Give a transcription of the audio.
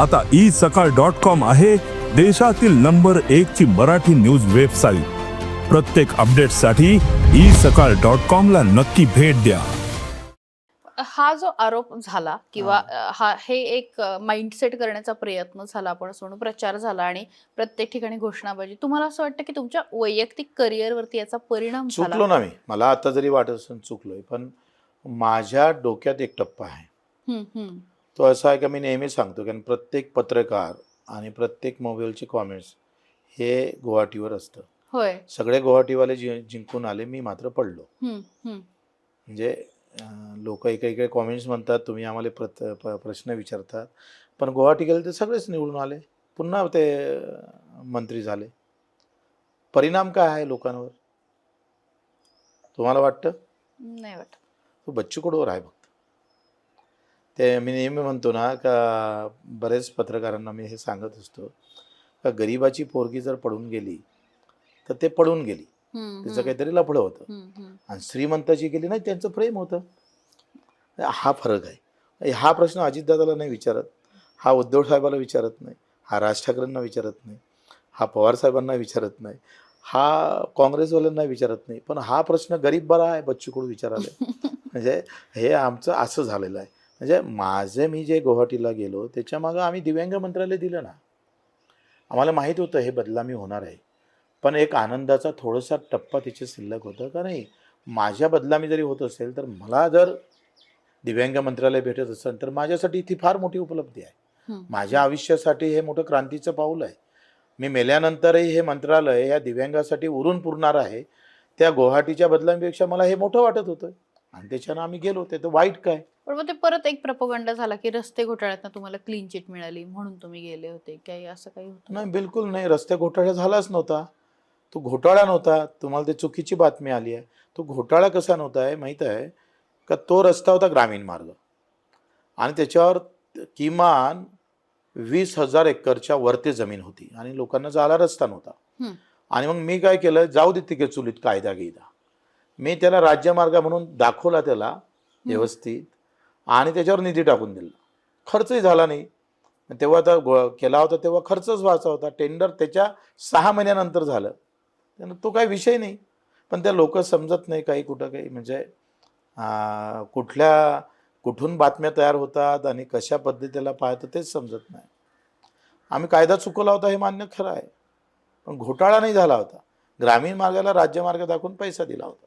आता ई सकाळ dot com आहे देशातील नंबर एक ची मराठी न्यूज वेबसाईट. प्रत्येक अपडेटसाठी ई सकाळ डॉट कॉम ला नक्की भेट द्या. हा जो आरोप झाला किंवा हा. हे एक माइंडसेट करण्याचा प्रयत्न झाला आपण असं म्हणू प्रचार झाला आणि प्रत्येक ठिकाणी घोषणाबाजी. तुम्हाला असं वाटतं की तुमच्या वैयक्तिक करिअरवरती याचा परिणाम चुकलो ना मी. मला आता जरी वाटत असेल चुकलोय पण माझ्या डोक्यात एक टप्पा आहे. तो असा आहे का मी नेहमी सांगतो कारण प्रत्येक पत्रकार आणि प्रत्येक मोबाईलचे कॉमेंट्स हे गुवाहाटीवर असतं. होय. सगळे गुवाहाटीवाले जि जिंकून आले मी मात्र पडलो. हम्म, हम्म. म्हणजे लोक इकडे इकडे कॉमेंट्स म्हणतात तुम्ही आम्हाला प्रत प- प्रश्न विचारतात. पण गुवाहाटी गेले तर सगळेच निवडून आले. पुन्हा ते अं, मंत्री झाले. परिणाम काय आहे लोकांवर? तुम्हाला वाटतं? नाही वाटत. तो बच्चू कडूवर आहे फक्त ते मी नेहमी म्हणतो ना का बरेच पत्रकारांना मी हे सांगत असतो का गरिबाची पोरगी जर पडून गेली तर ते पडून गेली. तिचं. काहीतरी लफडं होतं. आणि श्रीमंताची गेली नाही त्यांचं प्रेम होतं. हा फरक आहे. हा प्रश्न अजितदादाला नाही विचारत हा उद्धव साहेबाला विचारत नाही हा राज ठाकरेंना विचारत नाही हा पवार साहेबांना विचारत नाही हा काँग्रेसवाल्यांना विचारत नाही. पण हा प्रश्न गरीब बरा आहे बच्चू कडू विचारायला. म्हणजे हे आमचं असं झालेलं आहे. म्हणजे माझे मी जे गुवाहाटीला गेलो त्याच्या मागं आम्ही दिव्यांग मंत्रालय दिलं ना. आम्हाला माहीत होतं हे बदलामी होणार आहे. पण एक आनंदाचा थोडासा टप्पा तिचे शिल्लक होतं का नाही? माझ्या बदलामी जरी होत असेल तर मला जर दिव्यांग मंत्रालय भेटत असेल तर माझ्यासाठी ती फार मोठी उपलब्धी आहे. माझ्या आयुष्यासाठी हे मोठं क्रांतीचं पाऊल आहे. मी मेल्यानंतरही हे मंत्रालय या दिव्यांगासाठी उरून पुरणार आहे. त्या गुवाहाटीच्या बदलांपेक्षा मला हे मोठं वाटत होतं. आणि त्याच्यानं आम्ही गेलो ते तर वाईट काय? पण मग ते परत एक प्रपोगंडा झाला की रस्ते घोटाळ्यात तुम्हाला क्लीन चिट मिळाली म्हणून तुम्ही गेले होते. काही असं काही होतं? नाही बिलकुल नाही. रस्ते घोटाळा झालाच नव्हता. तो घोटाळा नव्हता. तुम्हाला ते चुकीची बातमी आली आहे. तो घोटाळा कसा नव्हता आहे माहीत आहे का? तो रस्ता होता ग्रामीण मार्ग. आणि त्याच्यावर किमान वीस हजार एकरच्या वरती जमीन होती आणि लोकांना जायला रस्ता नव्हता. आणि मग मी काय केलं? जाऊ दे तिथे चुलीत कायदा घेदा मी त्याला राज्यमार्ग म्हणून दाखवला त्याला व्यवस्थित. आणि त्याच्यावर निधी टाकून दिला. खर्चही झाला नाही. तेव्हा आता गो केला होता तेव्हा खर्चच व्हायचा होता. टेंडर त्याच्या सहा महिन्यानंतर झालं. त्यानं तो काही विषय नाही. पण त्या लोक समजत नाही काही कुठं काही. म्हणजे कुठल्या कुठून बातम्या तयार होतात आणि कशा पद्धतीला पाहतं तेच समजत नाही. आम्ही कायदा चुकवला होता हे मान्य खरं आहे. पण घोटाळा नाही झाला होता. ग्रामीण मार्गाला राज्यमार्ग दाखवून पैसा दिला होता.